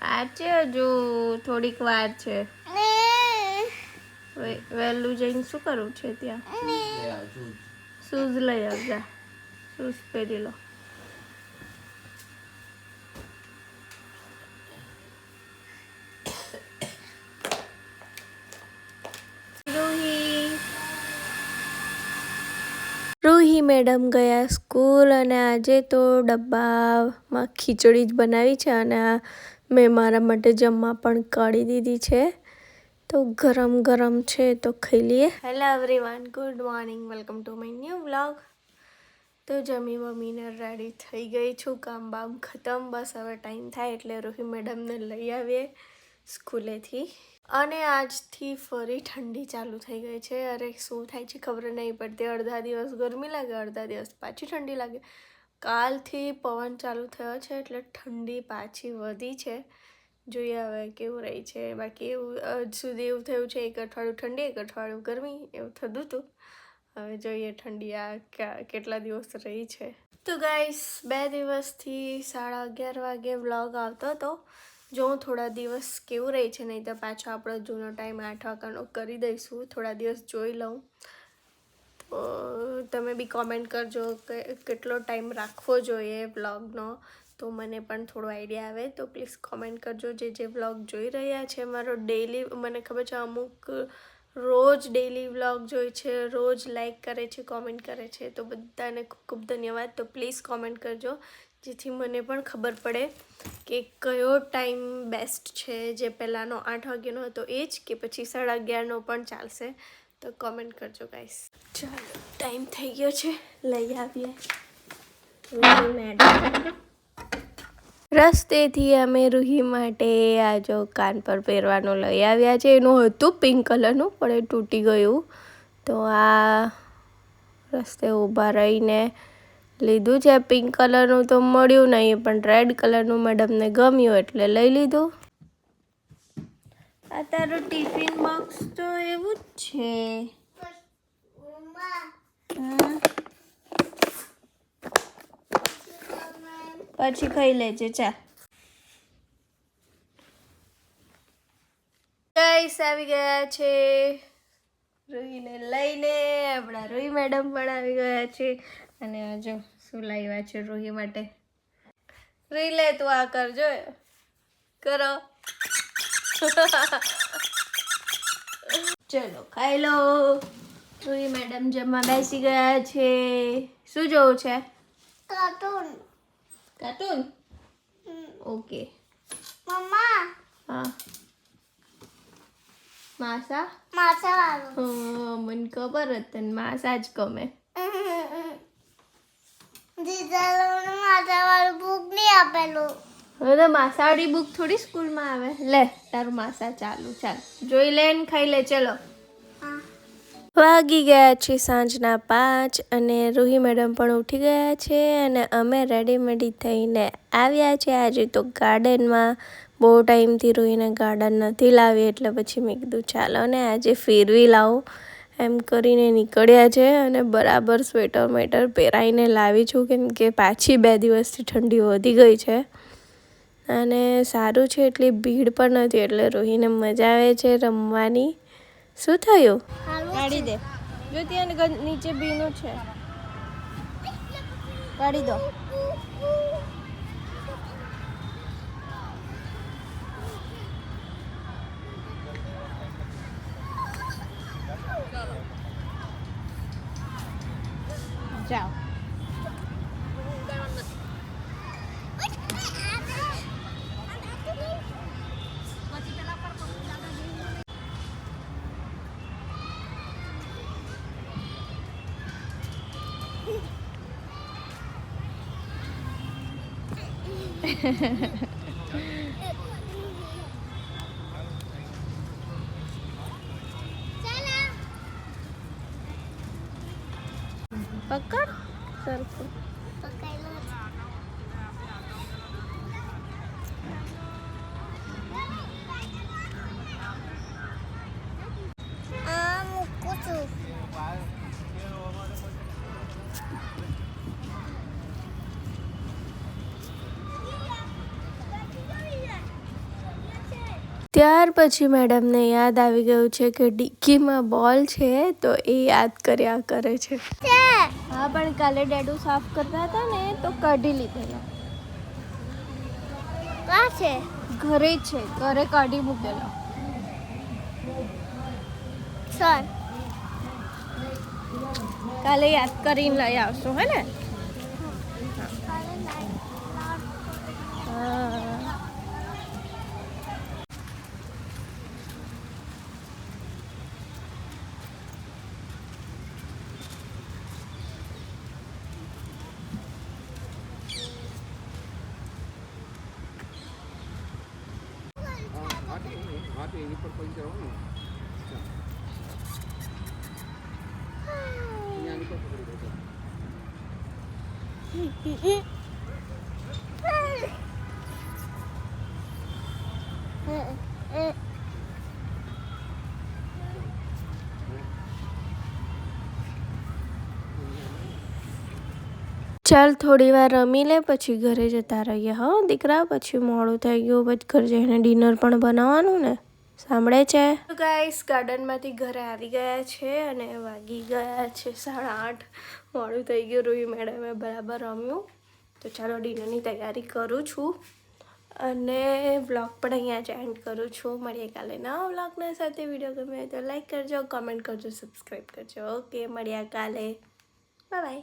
વાંચે હજુ થોડીક વાર છે. વહેલું જઈને શું કરવું છે ત્યાં? શૂઝ લઈ આવજા શૂઝ પહેરી લો. રૂહી. રૂહી મેડમ ગયા સ્કૂલ અને આજે તો ડબ્બામાં ખીચડી જ બનાવી છે અને આ મેં મારા માટે જમવા પણ કાઢી દીધી છે. તો ગરમ ગરમ છે તો ખાઈ લઈએ. Hello everyone good morning welcome to my new vlog તો જમી મમ્મીને રેડી થઈ ગઈ છું, કામ બામ ખતમ, બસ હવે ટાઈમ થાય એટલે રોહી મેડમને લઈ આવીએ સ્કૂલેથી. અને આજથી ફરી ઠંડી ચાલુ થઈ ગઈ છે. અરે શું થાય છે ખબર નહીં પડતી અડધા દિવસ ગરમી લાગે, અડધા દિવસ પાછી ઠંડી લાગે. કાલથી પવન ચાલુ થયો છે એટલે ઠંડી પાછી વધી છે. જોઈએ હવે કેવું રહી છે. બાકી એવું હજ સુધી એવું થયું છે એક અઠવાડિયું ઠંડી, એક અઠવાડિયું ગરમી, એવું થતું હતું. હવે જોઈએ ઠંડી આ કેટલા દિવસ રહી છે. તો ગાઈસ, બે દિવસથી સાડા અગિયાર વાગે વ્લોગ આવતો હતો. જો હું થોડા દિવસ કેવું રહી છે, નહીં તો પાછો આપણો જૂનો ટાઈમ આઠ વાગ્યાનો કરી દઈશું. થોડા દિવસ જોઈ લઉં. તમે બી કોમેન્ટ કરજો કે કેટલો ટાઈમ રાખવો જોઈએ વ્લોગનો તો મને પણ થોડો આઈડિયા આવે. તો પ્લીઝ કોમેન્ટ કરજો જે જે વ્લોગ જોઈ રહ્યા છે મારો ડેલી મને ખબર છે અમુક રોજ ડેલી વ્લોગ જોઈ છે, રોજ લાઈક કરે છે કોમેન્ટ કરે છે. તો બધાને ખૂબ ખૂબ ધન્યવાદ. તો પ્લીઝ કોમેન્ટ કરજો. જેથી મને પણ ખબર પડે કે કયો ટાઈમ બેસ્ટ છે. જે પહેલાંનો આઠ વાગ્યાનો હતો એ જ કે પછી સાડા અગિયારનો પણ ચાલશે. તો કોમેન્ટ કરજો ગાઈસ ચાલો ટાઈમ થઈ ગયો છે. લઈ આવીએ. રસ્તેથી અમે રૂહી માટે આ જો કાન પર પહેરવાનું લઈ આવ્યા છે. એનું હતું પિંક કલરનું, પણ એ તૂટી ગયું. તો આ રસ્તે ઊભા રહીને લીધું છે. પિંક કલરનું તો મળ્યું નહીં, પણ રેડ કલરનું મેડમને ગમ્યું એટલે લઈ લીધું. આ તારું ટિફિન બોક્સ તો એવું જ છે. પછી ખાઈ લેજે, ચા. ગાઈસ આવી ગયા છે. રૂહીને લઈને, આપણા રૂહી મેડમ પણ આવી ગયા છે. અને જો શું લાવ્યા છે રૂહી માટે. રૂહી, લે તું આ કરજો કરો. ચલો ખાઈ લો. રૂહી મેડમ જમવા બેસી ગયા છે. શું જોવું છે? કાર્ટૂન. કાર્ટૂન? ઓકે. મમ્મા. હા. માસા? માસા વાળું મને ખબર હતી તને માસા જ ગમે. દીદાલોને માસા વાળું ભૂખ નહીં આપેલું. હવે તો માસાવાળી બુક થોડી સ્કૂલમાં આવે. લે, તારું માસા ચાલુ, ચાલ. જોઈ લે ને ખાઈ લે, ચલો. વાગી ગયા છે સાંજના પાંચ અને રૂહી મેડમ પણ ઉઠી ગયા છે અને અમે રેડીમેડી થઈને આવ્યા છે. આજે તો ગાર્ડનમાં બહુ ટાઈમથી રૂહીને ગાર્ડન નથી લાવી, એટલે પછી મેં કીધું, ચાલો ને આજે ફેરવી લાવો. એમ કરીને નીકળ્યા છે અને બરાબર સ્વેટર મેટર પહેરાઈને લાવી છું, કેમ કે પાછી બે દિવસથી ઠંડી વધી ગઈ છે. અને સારું છે એટલી ભીડ પણ નથી એટલે રોહીને મજા આવે છે રમવાની. શું થયું? કાઢી દે. જો ત્યાં નીચે ભીનું છે. કાઢી દો. પકડ સરખું ત્યાર પછી મેડમને યાદ આવી ગયું છે કે ડિક્કીમાં બોલ છે તો એ યાદ કર્યા કરે છે. હા પણ કાલે ડેડુ સાફ કરતા હતા ને તો કાઢી લીધેલા. કા છે? ઘરે જ છે ઘરે કાઢી મૂકેલા. સર. કાલે યાદ કરીને લઈ આવશું હે ને? હા. ચાલ થોડી વાર રમી લે, પછી ઘરે જતા રહીએ. હા, દીકરા, પછી મોડું થઈ ગયું, પછી ઘર જઈને ડિનર પણ બનાવવાનું ને? સાંભળે છે? ગાઈસ ગાર્ડનમાંથી ઘરે આવી ગયા છે અને વાગી ગયા છે સાડા આઠ. મોડું થઈ ગયું રૂહી મેડમે બરાબર રમ્યું. તો ચાલો ડિનરની તૈયારી કરું છું. અને વ્લોગ પણ અહીંયા જ એન્ડ કરું છું. મળીએ કાલે નવા બ્લોગના સાથે. વીડિયો ગમે તો લાઈક કરજો કમેન્ટ કરજો સબસ્ક્રાઈબ કરજો. ઓકે મળ્યા કાલે. Bye bye